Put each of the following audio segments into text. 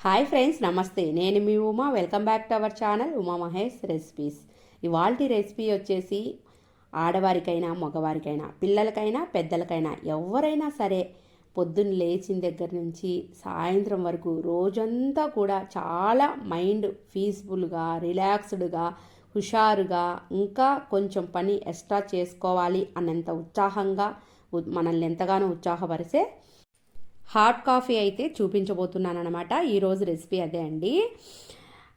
Hi friends నమస్తే. నేను మీ Uma. Welcome back to our channel Uma Mahesh recipes. ఇవాల్టి recipe వచ్చేసి ఆడవారికైనా మగవారికైనా పిల్లలకైనా పెద్దలకైనా ఎవరైనా సరే పొద్దున్న లేచిన దగ్గర నుంచి సాయంత్రం వరకు రోజంతా కూడా చాలా మైండ్ పీస్ఫుల్గా రిలాక్స్డ్గా హుషారుగా ఇంకా కొంచెం పని ఎక్స్ట్రా చేసుకోవాలి అన్నంత ఉత్సాహంగా మనల్ని ఎంతగానో ఉత్సాహపరిచే హాట్ కాఫీ అయితే చూపించబోతున్నాను అనమాట ఈరోజు రెసిపీ అదే అండి.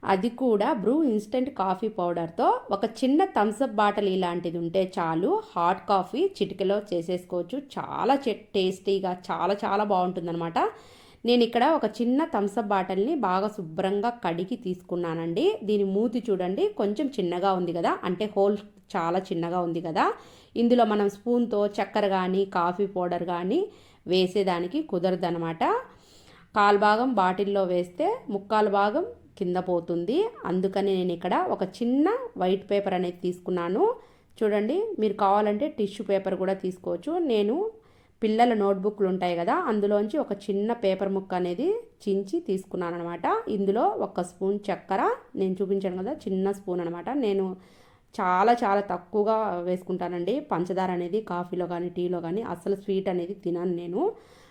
అది కూడా బ్రూ ఇన్స్టెంట్ కాఫీ పౌడర్తో ఒక చిన్న థమ్స్అప్ బాటిల్ ఇలాంటిది ఉంటే చాలు. హాట్ కాఫీ చిటికలో చేసేసుకోవచ్చు. చాలా టేస్టీగా చాలా చాలా బాగుంటుందన్నమాట. నేను ఇక్కడ ఒక చిన్న థమ్స్అప్ బాటిల్ని బాగా శుభ్రంగా కడిగి తీసుకున్నానండి. దీని మూతి చూడండి కొంచెం చిన్నగా ఉంది కదా. అంటే హోల్ చాలా చిన్నగా ఉంది కదా. ఇందులో మనం స్పూన్తో చక్కెర కానీ కాఫీ పౌడర్ కానీ వేసేదానికి కుదరదనమాట కాలు భాగం బాటిల్లో వేస్తే ముక్కాలు భాగం కింద పోతుంది. అందుకని నేను ఇక్కడ ఒక చిన్న వైట్ పేపర్ అనేది తీసుకున్నాను. చూడండి మీరు కావాలంటే టిష్యూ పేపర్ కూడా తీసుకోవచ్చు. నేను పిల్లల నోట్బుక్లు ఉంటాయి కదా అందులోంచి ఒక చిన్న పేపర్ ముక్క అనేది చించి తీసుకున్నాను అనమాట ఇందులో ఒక స్పూన్ చక్కెర నేను చూపించాను కదా చిన్న స్పూన్ అనమాట నేను చాలా చాలా తక్కువగా వేసుకుంటానండి. పంచదార అనేది కాఫీలో కానీ టీలో కానీ అసలు స్వీట్ అనేది తినను నేను.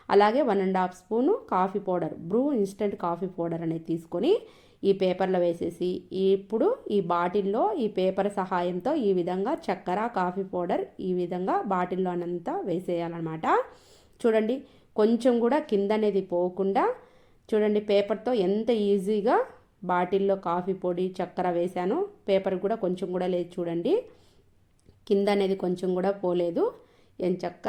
అలాగే one and half spoon coffee powder Bru instant coffee powder అనేది తీసుకొని ఈ పేపర్లో వేసేసి ఇప్పుడు ఈ బాటిల్లో ఈ పేపర్ సహాయంతో ఈ విధంగా చక్కెర కాఫీ పౌడర్ ఈ విధంగా బాటిల్లో అనంతా వేసేయాలన్నమాట. చూడండి కొంచెం కూడా కింద అనేది పోకుండా చూడండి పేపర్తో ఎంత ఈజీగా బాటిల్లో కాఫీ పొడి చక్కెర వేశాను. పేపర్ కూడా కొంచెం కూడా లేదు చూడండి. కింద అనేది కొంచెం కూడా పోలేదు. ఏం చక్క?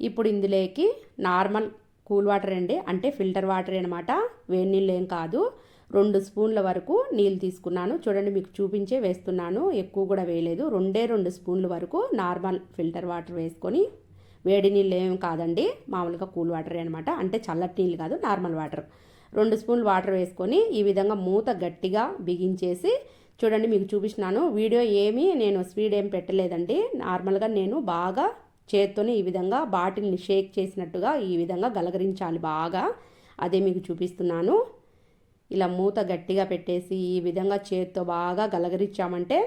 ఇప్పుడు ఇందులోకి నార్మల్ కూల్ వాటర్ అండి. అంటే ఫిల్టర్ వాటర్ అనమాట వేడి నీళ్ళు ఏం కాదు. రెండు స్పూన్ల వరకు నీళ్ళు తీసుకున్నాను. చూడండి మీకు చూపించే వేస్తున్నాను. ఎక్కువ కూడా వేయలేదు. రెండే రెండు స్పూన్ల వరకు నార్మల్ ఫిల్టర్ వాటర్ వేసుకొని వేడి నీళ్ళు ఏం కాదండి. మామూలుగా కూల్ వాటర్ అనమాట అంటే చల్లటి నీళ్ళు కాదు నార్మల్ వాటర్. రెండు స్పూన్లు వాటర్ వేసుకొని ఈ విధంగా మూత గట్టిగా బిగించేసి చూడండి మీకు చూపిస్తున్నాను. వీడియో ఏమీ నేను స్పీడ్ ఏం పెట్టలేదండి. నార్మల్గా నేను బాగా చేత్తోనే ఈ విధంగా బాటిల్ని షేక్ చేసినట్టుగా ఈ విధంగా గలగరించాలి బాగా. అదే మీకు చూపిస్తున్నాను. ఇలా మూత గట్టిగా పెట్టేసి ఈ విధంగా చేత్తో బాగా గలగరించామంటే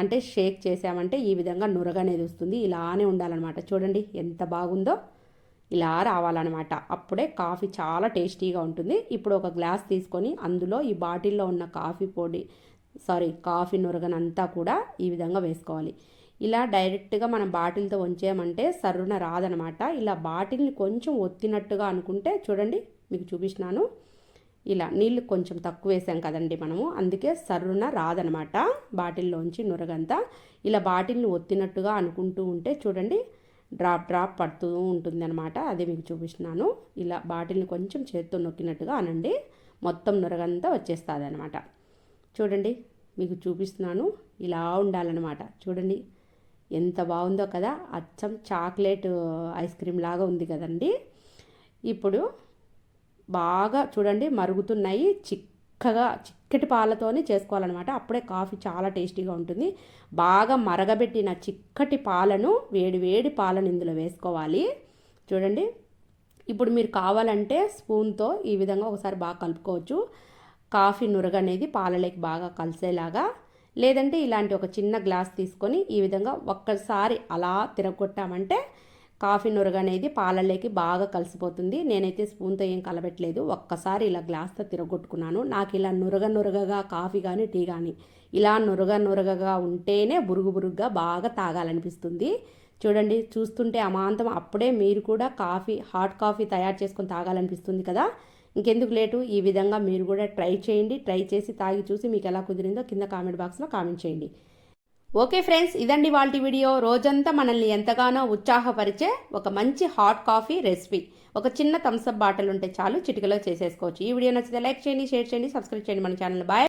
అంటే షేక్ చేసామంటే ఈ విధంగా నురగ అనేది వస్తుంది. ఇలానే ఉండాలన్నమాట. చూడండి ఎంత బాగుందో. ఇలా రావాలన్నమాట. అప్పుడే కాఫీ చాలా టేస్టీగా ఉంటుంది. ఇప్పుడు ఒక గ్లాస్ తీసుకొని అందులో ఈ బాటిల్లో ఉన్న కాఫీ పొడి సారీ కాఫీ నురగనంతా కూడా ఈ విధంగా వేసుకోవాలి. ఇలా డైరెక్ట్గా మనం బాటిల్తో వంచేయమంటే సర్రున రాదనమాట ఇలా బాటిల్ని కొంచెం ఒత్తినట్టుగా అనుకుంటే చూడండి మీకు చూపిస్తున్నాను. ఇలా నీళ్ళు కొంచెం తక్కువ వేసాం కదండి మనము అందుకే సర్రున రాదనమాట బాటిల్లోంచి నురగంతా. ఇలా బాటిల్ని ఒత్తినట్టుగా అనుకుంటూ ఉంటే చూడండి డ్రాప్ డ్రాప్ పడుతూ ఉంటుంది అనమాట అదే మీకు చూపిస్తున్నాను. ఇలా బాటిల్ని కొంచెం చేత్తో నొక్కినట్టుగా అనండి. మొత్తం నురగంతా వచ్చేస్తుంది అనమాట చూడండి మీకు చూపిస్తున్నాను. ఇలా ఉండాలన్నమాట. చూడండి ఎంత బాగుందో కదా. అచ్చం చాక్లెట్ ఐస్ క్రీమ్ లాగా ఉంది కదండి. ఇప్పుడు బాగా చూడండి మరుగుతున్నాయి. చిక్కగా చిక్కటి పాలతోనే చేసుకోవాలన్నమాట. అప్పుడే కాఫీ చాలా టేస్టీగా ఉంటుంది. బాగా మరగబెట్టిన చిక్కటి పాలను వేడి వేడి పాలను ఇందులో వేసుకోవాలి. చూడండి. ఇప్పుడు మీరు కావాలంటే స్పూన్తో ఈ విధంగా ఒకసారి బాగా కలుపుకోవచ్చు. కాఫీ నురగ అనేది పాలలోకి బాగా కలిసేలాగా. లేదంటే ఇలాంటి ఒక చిన్న గ్లాస్ తీసుకొని ఈ విధంగా ఒక్కసారి అలా తిరగొట్టామంటే కాఫీ నురగ అనేది పాలలోకి బాగా కలిసిపోతుంది. నేనైతే స్పూన్తో ఏం కలబెట్టలేదు. ఒక్కసారి ఇలా గ్లాస్తో తిరగొట్టుకున్నాను. నాకు ఇలా నురగ నురగగా కాఫీ కానీ టీ కానీ ఇలా నురగ నురగగా ఉంటేనే బురుగు బురుగుగా బాగా తాగాలనిపిస్తుంది. చూడండి చూస్తుంటే అమాంతం. అప్పుడే మీరు కూడా కాఫీ హాట్ కాఫీ తయారు చేసుకొని తాగాలనిపిస్తుంది కదా. ఇంకెందుకు లేటు? ఈ విధంగా మీరు కూడా ట్రై చేయండి. ట్రై చేసి తాగి చూసి మీకు ఎలా కుదిరిందో కింద కామెంట్ బాక్స్లో కామెంట్ చేయండి. ఓకే ఫ్రెండ్స్ ఇదండి వాళ్ళ వీడియో. రోజంతా మనల్ని ఎంతగానో ఉత్సాహపరిచే ఒక మంచి హాట్ కాఫీ రెసిపీ. ఒక చిన్న థమ్స్అప్ బాటిల్ ఉంటే చాలు చిటికలో చేసేసుకోవచ్చు. ఈ వీడియో నచ్చితే లైక్ చేయండి షేర్ చేయండి సబ్స్క్రైబ్ చేయండి మన ఛానల్ బాయ్.